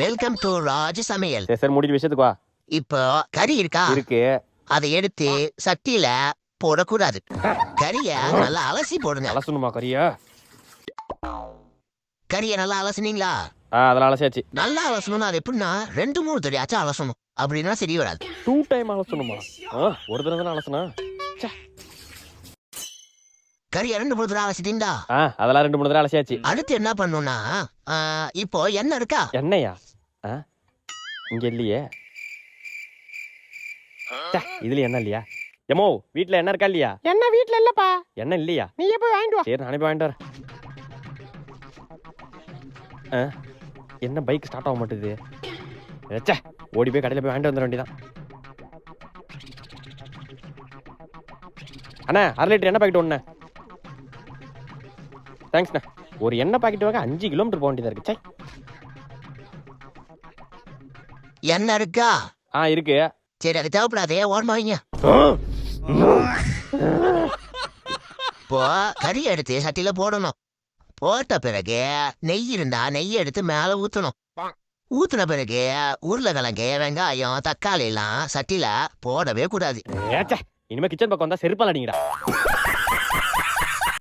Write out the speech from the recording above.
Welcome to ராஜ சமையல். சரி சரி முடிஞ்ச விஷயத்துக்கு வா. இப்போ கறி இருக்கா? இருக்கு. அதை எடுத்து சட்டியில போடக்கூடாது. கறிய நல்லா அலசி போடுங்க. அலசணுமா கறியா? கறிய நல்லா அலசுனீங்களா? அதெல்லாம் அலசியாச்சு. நல்லா அலசணும்னா அது எப்படின்னா ரெண்டு மூணு தடியாச்சும் அலசணும். அப்படின்னா சரி வராது. டூ டைம் அலசணுமா? ஒரு தடவை தானே அலசனா கறிய ரெண்டு மூணு தடவை அலசிட்டீங்களா ஆ அதெல்லாம் ரெண்டு மூணு தடவை அலசியாச்சு. அடுத்து என்ன பண்ணணும்னா இப்போ எண்ணெய் இருக்கா? ஆ இங்க இல்லையே. இதுல என்ன இல்லையா? எமோ வீட்ல என்ன இருக்கா இல்லையா? என்ன வீட்ல இல்லப்பா. என்ன இல்லையா? நீயே போய் வாங்கிட்டு வா. சரி நானே போய் வாங்கிட்டு வரேன். என்ன பைக் ஸ்டார்ட் ஆக மாட்டேது ச்சே ஓடி போய் கடையில் போய் வாங்கிட்டு வந்துட வேண்டியதான் அண்ணா அரை லிட்டர் எண்ணெய் பாக்கெட் ஒண்ணு. தேங்க்ஸ்ண்ணா ஒரு எண்ணெய் பாக்கெட் வாங்க அஞ்சு கிலோமீட்டர் போக வேண்டியதா இருக்கு. சே. எண்ணெய் இருக்கா? ஆ இருக்கு. சரி அது தேவைப்படாதே ஓரமா வைங்க. இப்போ கறி எடுத்து சட்டியில போடணும். போட்ட பிறகு நெய் இருந்தா நெய் எடுத்து மேல ஊத்தணும். ஊத்துன பிறகு உருளைக்கிழங்கு வெங்காயம் தக்காளி எல்லாம் சட்டியில போடவே கூடாது. ஏச்சே இனிமே கிச்சன் பக்கம் வந்தா செருப்பால் அடிங்கடா.